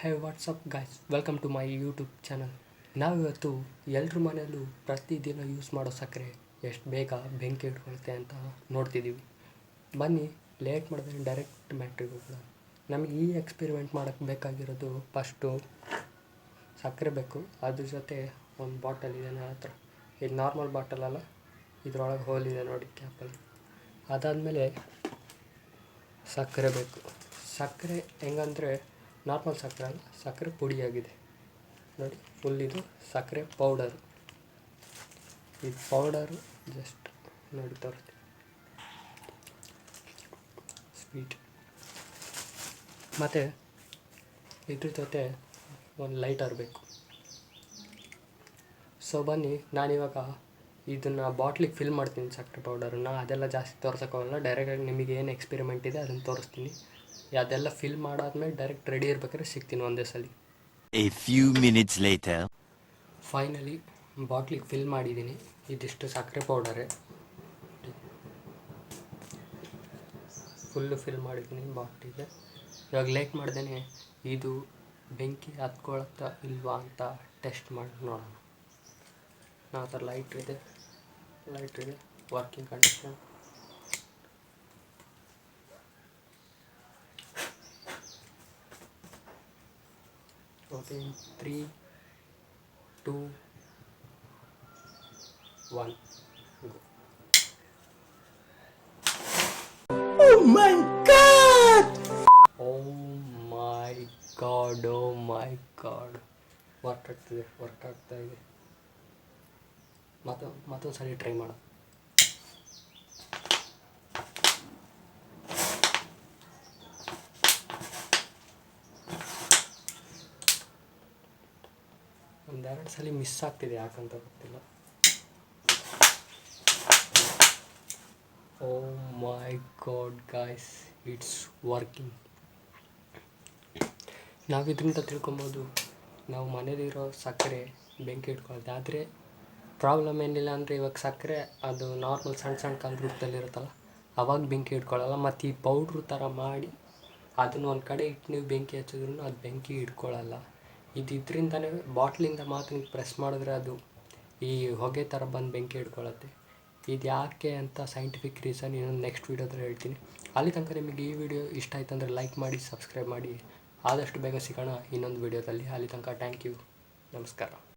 Hey what's up guys welcome to my YouTube channel ನಾವಿವತ್ತು ಎಲ್ಲರ ಮನೆಯಲ್ಲೂ ಪ್ರತಿದಿನ ಯೂಸ್ ಮಾಡೋ ಸಕ್ಕರೆ ಎಷ್ಟು ಬೇಗ ಬೆಂಕಿ ಇಟ್ಕೊಳುತ್ತೆ ಅಂತ ನೋಡ್ತಿದ್ದೀವಿ ಬನ್ನಿ ಲೇಟ್ ಮಾಡಿದ್ರೆ ಡೈರೆಕ್ಟ್ ಮ್ಯಾಟ್ರಿಗೆ ಹೋಗೋಣ. ನಮಗೆ ಈ ಎಕ್ಸ್ಪೆರಿಮೆಂಟ್ ಮಾಡೋಕ್ಕೆ ಬೇಕಾಗಿರೋದು ಫಸ್ಟು ಸಕ್ಕರೆ ಬೇಕು. ಅದ್ರ ಜೊತೆ ಒಂದು ಬಾಟಲ್ ಇದೆ ನನ್ನ ಹತ್ರ. ಇದು ನಾರ್ಮಲ್ ಬಾಟಲ್ ಅಲ್ಲ, ಇದ್ರೊಳಗೆ ಹೋಲ್ ಇದೆ ನೋಡಿ ಕ್ಯಾಪಲ್ಲಿ ಅದಾದಮೇಲೆ ಸಕ್ಕರೆ ಬೇಕು. ಸಕ್ಕರೆ ಹೆಂಗಂದರೆ ನಾರ್ಮಲ್ ಸಕ್ಕರೆ ಅಲ್ಲ, ಸಕ್ಕರೆ ಪುಡಿಯಾಗಿದೆ. ನೋಡಿ ಫುಲ್ ಇದು ಸಕ್ಕರೆ ಪೌಡರು ಈ ಪೌಡರು ಜಸ್ಟ್ ನೋಡಿ ತೋರಿಸ್ತೀನಿ. ಸ್ವೀಟ್ ಮತ್ತು ಇದ್ರ ಜೊತೆ ಒಂದು ಲೈಟರ್ ಬೇಕು. ಸೊ ಬನ್ನಿ, ನಾನಿವಾಗ ಇದನ್ನು ಬಾಟ್ಲಿಗೆ ಫಿಲ್ ಮಾಡ್ತೀನಿ ಸಕ್ಕರೆ ಪೌಡರನ್ನು ಅದೆಲ್ಲ ಜಾಸ್ತಿ ತೋರ್ಸೋಕ್ಕಾಗಲ್ಲ ಡೈರೆಕ್ಟಾಗಿ ನಿಮಗೆ ಏನು ಎಕ್ಸ್ಪೆರಿಮೆಂಟ್ ಇದೆ ಅದನ್ನು ತೋರಿಸ್ತೀನಿ. ಅದೆಲ್ಲ ಫಿಲ್ ಮಾಡಾದ್ಮೇಲೆ ಡೈರೆಕ್ಟ್ ರೆಡಿ ಇರ್ಬೇಕಾದ್ರೆ ಸಿಗ್ತೀನಿ ಒಂದೇ ಸಲ. A few minutes later finally ಬಾಟ್ಲಿಗೆ fill ಮಾಡಿದ್ದೀನಿ. ಇದಿಷ್ಟು ಸಕ್ಕರೆ ಪೌಡರೇ ಫುಲ್ಲು ಫಿಲ್ ಮಾಡಿದ್ದೀನಿ ಬಾಟ್ಲಿಗೆ ಇವಾಗ ಲೇಟ್ ಮಾಡ್ದೇನೆ ಇದು ಬೆಂಕಿ ಹತ್ಕೊಳತ್ತಾ ಇಲ್ವಾ ಅಂತ ಟೆಸ್ಟ್ ಮಾಡಿ ನೋಡೋಣ. ನಾ ಥರ ಲೈಟ್ ಇದೆ. ಲೈಟ್ ಇದೆ working condition okay three two one oh my god oh my god work ಆಗ್ತಿದೆ ವರ್ಕ್ ಆಗ್ತಾ ಇದೆ. ಮತ್ತು ಮತ್ತೊಂದು ಸಲ ಟ್ರೈ ಮಾಡ ಒಂದೆರಡು ಸಲ ಮಿಸ್ ಆಗ್ತಿದೆ ಯಾಕಂತ ಗೊತ್ತಿಲ್ಲ. ಓ my god guys it's working ನಾವು ಇದರಿಂದ ತಿಳ್ಕೊಬೋದು. ನಾವು ಮನೇಲಿರೋ ಸಕ್ಕರೆ ಬೆಂಕಿ ಇಟ್ಕೊಳ್ಳೋದು ಆದರೆ ಪ್ರಾಬ್ಲಮ್ ಏನಿಲ್ಲ ಅಂದರೆ ಇವಾಗ ಸಕ್ಕರೆ ಅದು ನಾರ್ಮಲ್ ಸಣ್ಣ ಸಣ್ಣ ಕಾಲ ರೂಪದಲ್ಲಿರುತ್ತಲ್ಲ ಅವಾಗ ಬೆಂಕಿ ಇಟ್ಕೊಳ್ಳಲ್ಲ ಮತ್ತು ಈ ಪೌಡ್ರ್ ಥರ ಮಾಡಿ ಅದನ್ನು ಒಂದು ಕಡೆ ಇಟ್ಟು ನೀವು ಬೆಂಕಿ ಹಚ್ಚಿದ್ರು ಅದು ಬೆಂಕಿ ಇಟ್ಕೊಳ್ಳಲ್ಲ ಇದು ಇದರಿಂದನೇ ಬಾಟ್ಲಿಂದ ಮಾತ್ರ ನೀವು ಪ್ರೆಸ್ ಮಾಡಿದ್ರೆ ಅದು ಈ ಹೊಗೆ ಥರ ಬಂದು ಬೆಂಕಿ ಹಿಡ್ಕೊಳ್ಳುತ್ತೆ. ಇದು ಯಾಕೆ ಅಂತ ಸೈಂಟಿಫಿಕ್ ರೀಸನ್ ಇನ್ನೊಂದು ನೆಕ್ಸ್ಟ್ ವೀಡಿಯೋದಲ್ಲಿ ಹೇಳ್ತೀನಿ. ಅಲ್ಲಿ ತನಕ ನಿಮಗೆ ಈ ವಿಡಿಯೋ ಇಷ್ಟ ಆಯ್ತು ಲೈಕ್ ಮಾಡಿ ಸಬ್ಸ್ಕ್ರೈಬ್ ಮಾಡಿ. ಆದಷ್ಟು ಬೇಗ ಸಿಗೋಣ ಇನ್ನೊಂದು ವೀಡಿಯೋದಲ್ಲಿ ಅಲ್ಲಿ ತನಕ ಥ್ಯಾಂಕ್ ಯು ನಮಸ್ಕಾರ.